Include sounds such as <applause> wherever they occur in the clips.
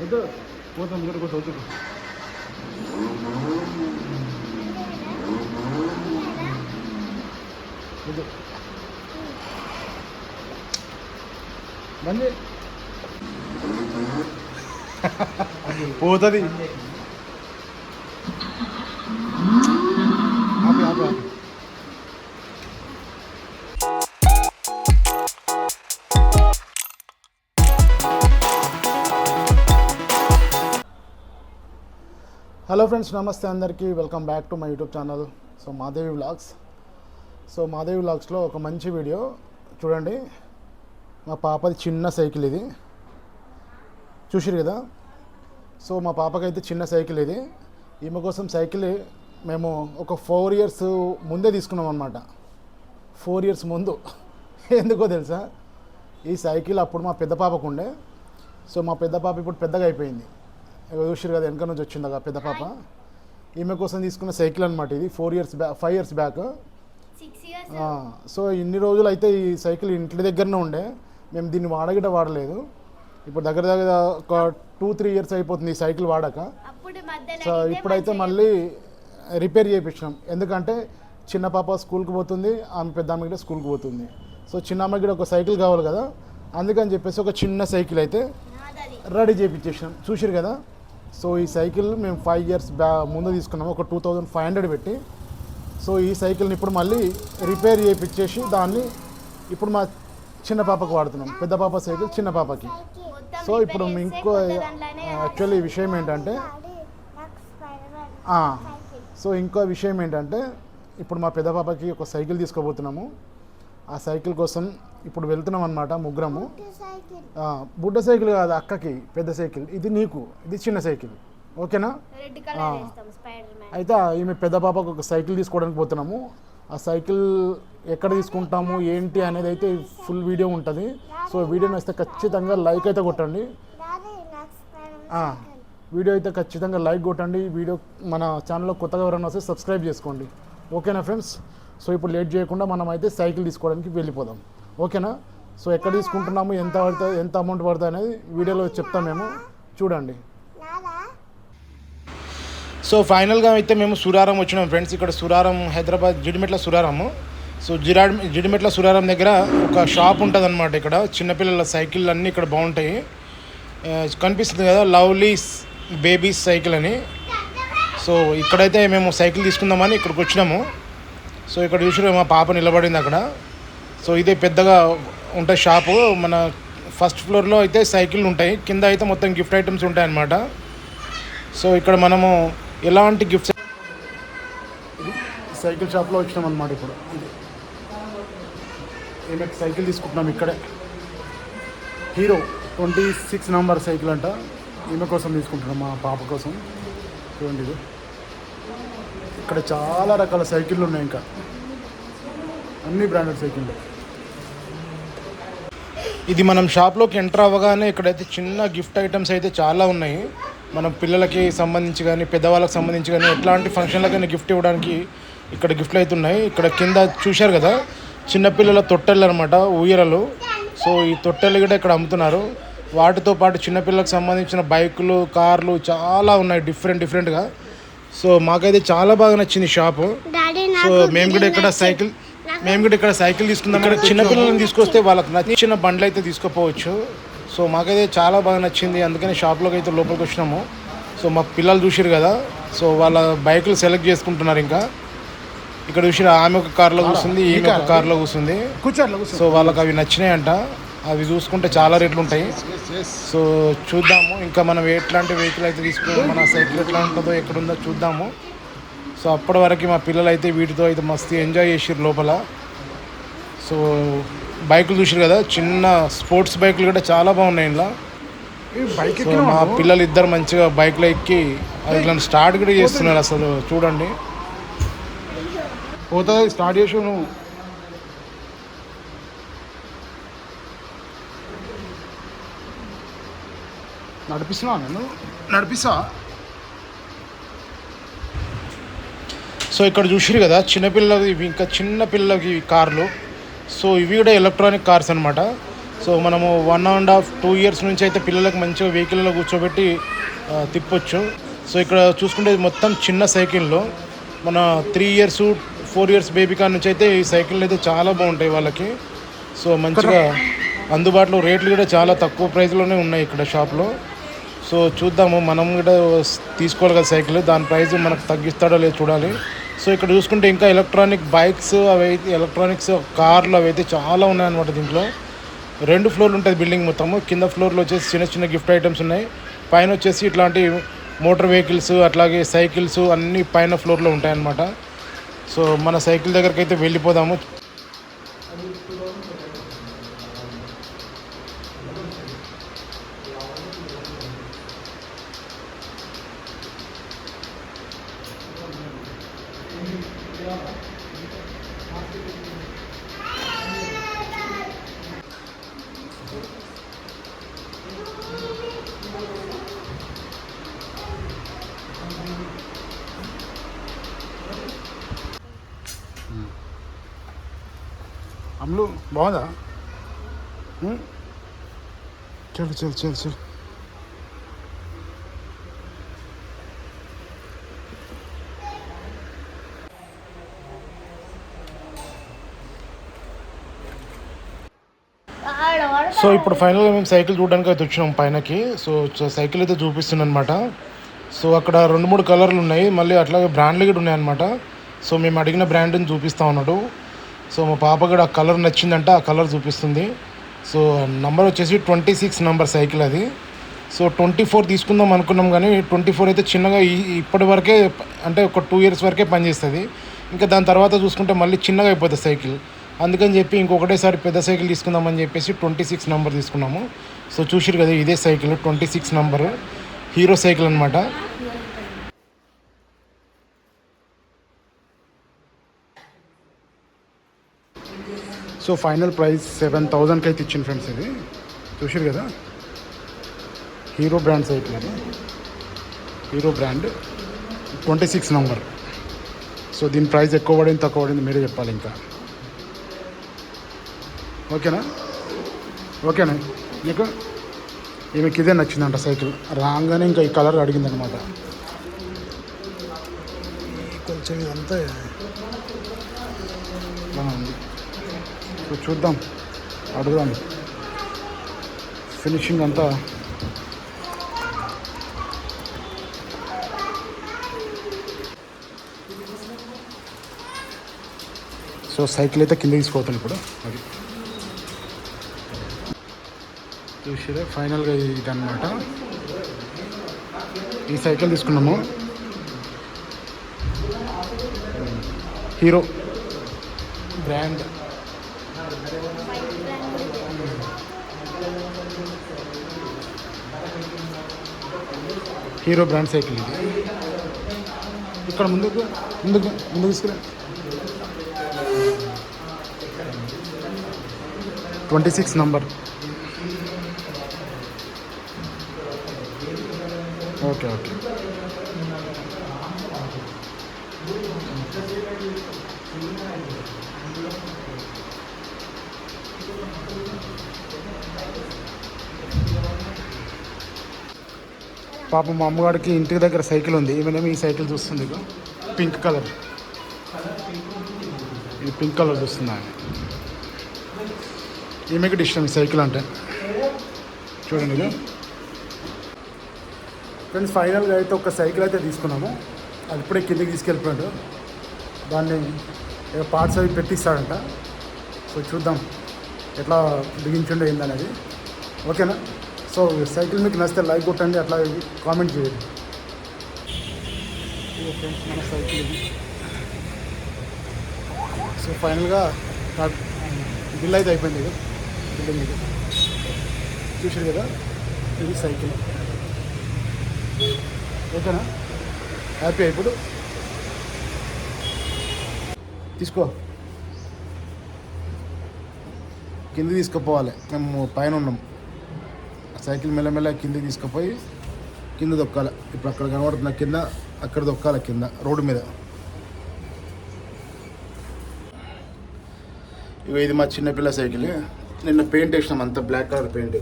వద్దు. పోతాం ఇక్కడ పోతా వద్దు వద్దు. బండి. పోతుంది. హలో ఫ్రెండ్స్ నమస్తే అందరికీ. Welcome back to my YouTube channel so Madevi vlogs so Madevi వ్లాగ్స్లో ఒక మంచి వీడియో చూడండి. మా పాపది చిన్న సైకిల్ ఇది. చూసిరు కదా? సో మా పాపకైతే చిన్న సైకిల్ ఇది. ఈమె కోసం సైకిల్ మేము ఒక ఫోర్ ఇయర్స్ ముందే తీసుకున్నాం అనమాట ఫోర్ ఇయర్స్ ముందు. <laughs> ఎందుకో తెలుసా? ఈ సైకిల్ అప్పుడు మా పెద్ద పాపకు ఉండే. సో మా పెద్ద పాప ఇప్పుడు పెద్దగా అయిపోయింది. చూసిరు కదా వెనక నుంచి వచ్చింది కదా పెద్ద పాప. ఈమె కోసం తీసుకున్న సైకిల్ అనమాట ఇది four years back five years back so ఇన్ని రోజులు అయితే ఈ సైకిల్ ఇంటి దగ్గరనే ఉండే. మేము దీన్ని వాడగిట వాడలేదు. ఇప్పుడు దగ్గర దగ్గర ఒక టూ త్రీ ఇయర్స్ అయిపోతుంది ఈ సైకిల్ వాడక. సో ఇప్పుడైతే మళ్ళీ రిపేర్ చేయించినాం ఎందుకంటే చిన్న పాప స్కూల్కి పోతుంది ఆమె పెద్ద ఆమె కూడా స్కూల్కి పోతుంది. సో చిన్న అమ్మకి కూడా ఒక సైకిల్ కావాలి కదా. అందుకని చెప్పేసి ఒక చిన్న సైకిల్ అయితే రెడీ చేయించేసినాం చూసిరు కదా? సో ఈ సైకిల్ మేము ఫైవ్ ఇయర్స్ బ్యా ముందు తీసుకున్నాము. ఒక టూ థౌజండ్ ఫైవ్ హండ్రెడ్ పెట్టి. సో ఈ సైకిల్ని ఇప్పుడు మళ్ళీ రిపేర్ చేయించేసి దాన్ని ఇప్పుడు మా చిన్న పాపకు వాడుతున్నాం. పెద్ద పాప సైకిల్ చిన్న పాపకి. సో ఇప్పుడు ఇంకో యాక్చువల్లీ విషయం ఏంటంటే సో ఇంకో విషయం ఏంటంటే ఇప్పుడు మా పెద్ద పాపకి ఒక సైకిల్ తీసుకోబోతున్నాము. ఆ సైకిల్ కోసం ఇప్పుడు వెళ్తున్నాం అనమాట ముగ్గురము. బుడ్డ సైకిల్. కాదు అక్కకి పెద్ద సైకిల్. ఇది నీకు ఇది చిన్న సైకిల్. ఓకేనా? అయితే ఈమె పెద్ద పాపకు ఒక సైకిల్ తీసుకోవడానికి పోతున్నాము. ఆ సైకిల్ ఎక్కడ తీసుకుంటాము ఏంటి అనేది అయితే ఫుల్ వీడియో ఉంటుంది. సో వీడియో నచ్చితే ఖచ్చితంగా లైక్ అయితే కొట్టండి. వీడియో అయితే ఖచ్చితంగా లైక్ కొట్టండి. వీడియో మన ఛానల్లో కొత్తగా ఎవరైనా వస్తే సబ్స్క్రైబ్ చేసుకోండి. ఓకేనా ఫ్రెండ్స్? సో ఇప్పుడు లేట్ చేయకుండా మనం అయితే సైకిల్ తీసుకోవడానికి వెళ్ళిపోదాం. ఓకేనా? సో ఎక్కడ తీసుకుంటున్నాము ఎంత పడుతుంది ఎంత అమౌంట్ పడుతుంది అనేది వీడియోలో చెప్తాం మేము. చూడండి. సో ఫైనల్గా అయితే మేము సురారం వచ్చినాం ఫ్రెండ్స్. ఇక్కడ సురారం హైదరాబాద్ జిడిమెట్ల సురారము. సో జిరా జిడిమెట్ల సురారం దగ్గర ఒక షాప్ ఉంటుంది అనమాట ఇక్కడ. చిన్నపిల్లల సైకిల్ అన్నీ ఇక్కడ బాగుంటాయి. కనిపిస్తుంది కదా లవ్లీస్ బేబీస్ సైకిల్ అని. సో ఇక్కడైతే మేము సైకిల్ తీసుకుందామని ఇక్కడికి వచ్చినాము. సో ఇక్కడ చూసి మా పాప నిలబడింది అక్కడ. సో ఇదే పెద్దగా ఉంటాయి షాపు. మన ఫస్ట్ ఫ్లోర్లో అయితే సైకిల్ ఉంటాయి. కింద అయితే మొత్తం గిఫ్ట్ ఐటమ్స్ ఉంటాయి అన్నమాట. సో ఇక్కడ మనము ఎలాంటి గిఫ్ట్స్ సైకిల్ షాప్లో వచ్చినాం అనమాట ఇప్పుడు. ఇది సైకిల్ తీసుకుంటున్నాం ఇక్కడే. Hero twenty six number cycle అంట. ఈమె కోసం తీసుకుంటున్నాం మా పాప కోసం. చూడండి ఇది ఇక్కడ చాలా రకాల సైకిళ్ళు ఉన్నాయి ఇంకా. అన్ని బ్రాండెడ్ సైకిళ్ళు. ఇది మనం షాప్లోకి ఎంటర్ అవ్వగానే ఇక్కడైతే చిన్న గిఫ్ట్ ఐటమ్స్ అయితే చాలా ఉన్నాయి. మనం పిల్లలకి సంబంధించి కానీ పెద్దవాళ్ళకి సంబంధించి కానీ ఎట్లాంటి ఫంక్షన్లకైనా గిఫ్ట్ ఇవ్వడానికి ఇక్కడ గిఫ్ట్లు అయితే ఉన్నాయి. ఇక్కడ కింద చూశారు కదా చిన్నపిల్లల తొట్టెలు అనమాట ఊయరలు సో ఈ తొట్టెలు కూడా ఇక్కడ అమ్ముతున్నారు. వాటితో పాటు చిన్నపిల్లలకు సంబంధించిన బైకులు కార్లు చాలా ఉన్నాయి డిఫరెంట్ డిఫరెంట్గా సో మాకైతే చాలా బాగా నచ్చింది షాపు సో మేము కూడా ఇక్కడ సైకిల్ మేము కూడా ఇక్కడ సైకిల్ తీసుకుందాం ఇక్కడ చిన్నపిల్లలను తీసుకొస్తే వాళ్ళకి నచ్చిన బండ్లు అయితే తీసుకోపోవచ్చు. సో మాకైతే చాలా బాగా నచ్చింది. అందుకని షాప్లోకి అయితే లోపలికి వచ్చినాము. సో మా పిల్లలు చూసిరు కదా. సో వాళ్ళ బైకులు సెలెక్ట్ చేసుకుంటున్నారు ఇంకా. ఇక్కడ చూసిరు ఆమె ఒక కార్లో కూర్చుంది ఒక కార్లో కూర్చుంది సో వాళ్ళకి అవి నచ్చినాయంట. అవి చూసుకుంటే చాలా రేట్లు ఉంటాయి. సో చూద్దాము. ఇంకా మనం ఎట్లాంటి వెహికల్ అయితే తీసుకుని మన సైకిల్ ఎట్లా ఉంటుందో ఎక్కడ ఉందో చూద్దాము. సో అప్పటి వరకు మా పిల్లలు అయితే వీటితో అయితే మస్తు ఎంజాయ్ చేసారు లోపల. సో బైకులు చూసారు కదా చిన్న స్పోర్ట్స్ బైకులు కూడా చాలా బాగున్నాయి ఇలా బైక్ మా పిల్లలు ఇద్దరు మంచిగా బైక్లో ఎక్కి అట్లా స్టార్ట్ కూడా చేస్తున్నారు అసలు చూడండి. పోతుంది స్టార్ట్ చేసి నువ్వు. నడిపిస్తున్నావా నన్ను నడిపిస్తా. సో ఇక్కడ చూసిరు కదా చిన్నపిల్లలకి ఇవి ఇంకా చిన్నపిల్లలకి కార్లు. సో ఇవి కూడా ఎలక్ట్రానిక్ కార్స్ అనమాట సో మనము one and half two years నుంచి అయితే పిల్లలకు మంచిగా వెహికల్లో కూర్చోబెట్టి తిప్పొచ్చు. సో ఇక్కడ చూసుకుంటే మొత్తం చిన్న సైకిల్లో మన three years four years baby car నుంచి అయితే ఈ సైకిల్ అయితే చాలా బాగుంటాయి వాళ్ళకి. సో మంచిగా అందుబాటులో రేట్లు కూడా చాలా తక్కువ ప్రైస్లోనే ఉన్నాయి ఇక్కడ షాప్లో సో చూద్దాము మనం కూడా తీసుకోవాలి కదా సైకిల్ దాని ప్రైస్ మనకు తగ్గిస్తాడో లేదో చూడాలి. సో ఇక్కడ చూసుకుంటే ఇంకా ఎలక్ట్రానిక్ బైక్స్ అవి అయితే ఎలక్ట్రానిక్స్ కార్లు అవి అయితే చాలా ఉన్నాయన్నమాట దీంట్లో. రెండు ఫ్లోర్లు ఉంటుంది బిల్డింగ్ మొత్తము. కింద ఫ్లోర్లో వచ్చేసి చిన్న చిన్న గిఫ్ట్ ఐటమ్స్ ఉన్నాయి. పైన వచ్చేసి ఇట్లాంటి మోటార్ వెహికల్స్ అట్లాగే సైకిల్స్ అన్నీ పైన ఫ్లోర్లో ఉంటాయన్నమాట. సో మన సైకిల్ దగ్గరికి అయితే వెళ్ళిపోదాము. అమ్ములు బాగుందా? ఉం? చల్ చల్ చల్ చల్. సో ఇప్పుడు ఫైనల్గా మేము సైకిల్ చూడడానికి అయితే వచ్చినాం పైనకి. సో సైకిల్ అయితే చూపిస్తుంది అనమాట సో అక్కడ రెండు మూడు కలర్లు ఉన్నాయి. మళ్ళీ అట్లాగే బ్రాండ్లు కూడా ఉన్నాయి అనమాట సో మేము అడిగిన బ్రాండ్ని చూపిస్తా ఉన్నాడు. సో మా పాప కూడా ఆ కలర్ నచ్చిందంట ఆ కలర్ చూపిస్తుంది. సో నంబర్ వచ్చేసి ట్వంటీ సిక్స్ నెంబర్ సైకిల్ అది. సో ట్వంటీ ఫోర్ తీసుకుందాం అనుకున్నాం కానీ ట్వంటీ ఫోర్ అయితే చిన్నగా ఇప్పటి వరకే అంటే ఒక టూ ఇయర్స్ వరకే పనిచేస్తుంది. ఇంకా దాని తర్వాత చూసుకుంటే మళ్ళీ చిన్నగా అయిపోతుంది సైకిల్. అందుకని చెప్పి ఇంకొకటేసారి పెద్ద సైకిల్ తీసుకుందామని చెప్పేసి ట్వంటీ సిక్స్ నెంబర్ తీసుకున్నాము. సో చూసిరు కదా ఇదే cycle twenty six number. Hero cycle అనమాట సో ఫైనల్ ప్రైస్ సెవెన్ థౌజండ్కి అయితే ఇచ్చింది ఫ్రెండ్స్ ఇది. చూసిరు కదా? హీరో బ్రాండ్ సైకిల్ అది Hero brand. Twenty six number. So దీని ప్రైస్ ఎక్కువ పడింది తక్కువ పడింది మీరే చెప్పాలి ఇంకా. ఓకేనా? ఓకేనా? నీకు? ఈమెకి ఇదే నచ్చిందంట సైకిల్ రాగానే ఇంకా ఈ కలర్ అడిగిందనమాట కొంచెం ఇదంతా ఉంది సో చూద్దాం. అడుగుదాం. ఫినిషింగ్ అంతా. సో సైకిల్ అయితే కింద తీసుకుపోతాను ఇప్పుడు. అది. చూసిరే ఫైనల్గా ఇది అనమాట ఈ సైకిల్ తీసుకున్నాము. Hero brand Hero brand cycle ఇది. ఇక్కడ ముందుకు ముందుకు ముందుకు తీసుకురా. Twenty six number. Okay okay. పాప మా అమ్మగారికి ఇంటి దగ్గర సైకిల్ ఉంది. ఈమెనేమో ఈ సైకిల్ చూస్తుంది పింక్ కలర్. ఇది పింక్ కలర్ చూస్తుంది ఆమె. ఈమెకి ఇష్టం సైకిల్ అంటే. చూడండి ఇది ఫ్రెండ్స్ ఫైనల్గా అయితే ఒక సైకిల్ అయితే తీసుకున్నాము. అది ఇప్పుడే కిందకి తీసుకెళ్ళిపోయాడు. దాన్ని ఏదో పార్ట్స్ అవి పెట్టిస్తాడంట. సో చూద్దాం ఎట్లా బిగించుండే ఏందనేది. ఓకేనా? సో సైకిల్ మీకు నచ్చితే లైక్ కొట్టండి అట్లా కామెంట్ చేయండి. ఫ్రెండ్స్ మన సైకిల్ ఇది. సో ఫైనల్గా బిల్ అయితే అయిపోయింది ఇది బిల్డింగ్ ఇది. చూసారు కదా? ఇది సైకిల్. ఓకేనా? హ్యాపీ ఇప్పుడు తీసుకో. కింద తీసుకుపోవాలి. మేము పైన ఉన్నాం. సైకిల్ మెల్లమెల్ల కిందకి తీసుకుపోయి కింద దొక్కాలి. ఇప్పుడు అక్కడ కనబడుతున్న కింద అక్కడ దొక్కాలి కింద రోడ్డు మీద. ఇగో ఇది మా చిన్నపిల్ల సైకిల్. నిన్న పెయింట్ వేసినాం అంత బ్లాక్ కలర్ పెయింట్.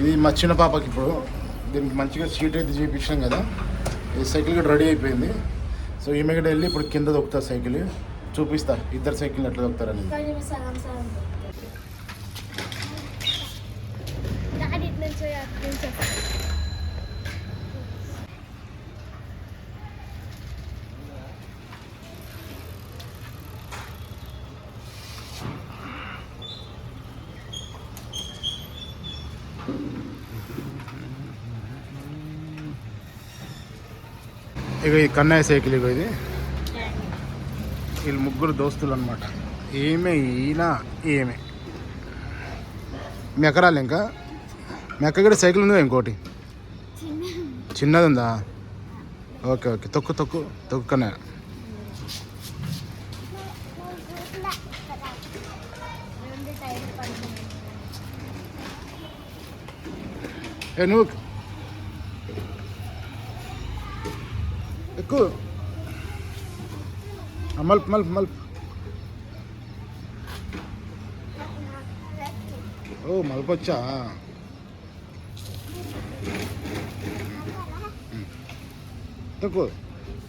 ఇది మా చిన్న పాపకి ఇప్పుడు. దీనికి మంచిగా సీట్ అయితే చేయించాం కదా. ఈ సైకిల్ కూడా రెడీ అయిపోయింది. సో ఈమె కూడా వెళ్ళి ఇప్పుడు కింద దొక్కుతా సైకిల్. చూపిస్తా. ఇద్దరు సైకిల్ ఎట్లా దొక్కుతారని. ఇక ఈ కన్నయ్య సైకిల్ ఇగో ఇది. వీళ్ళు ముగ్గురు దోస్తులు అనమాట ఏమే ఈయన ఏమే. మీ ఎకరాలు ఇంకా? మీ అక్క కూడా సైకిల్ ఉందా ఇంకోటి? చిన్నది ఉందా ఓకే ఓకే. తొక్కు తొక్కు తొక్కునే. ఏ నువ్వు ఎక్కువ మల్ప్ మల్ప్ మల్ప్ ఓ మల్పొచ్చా తక్కువ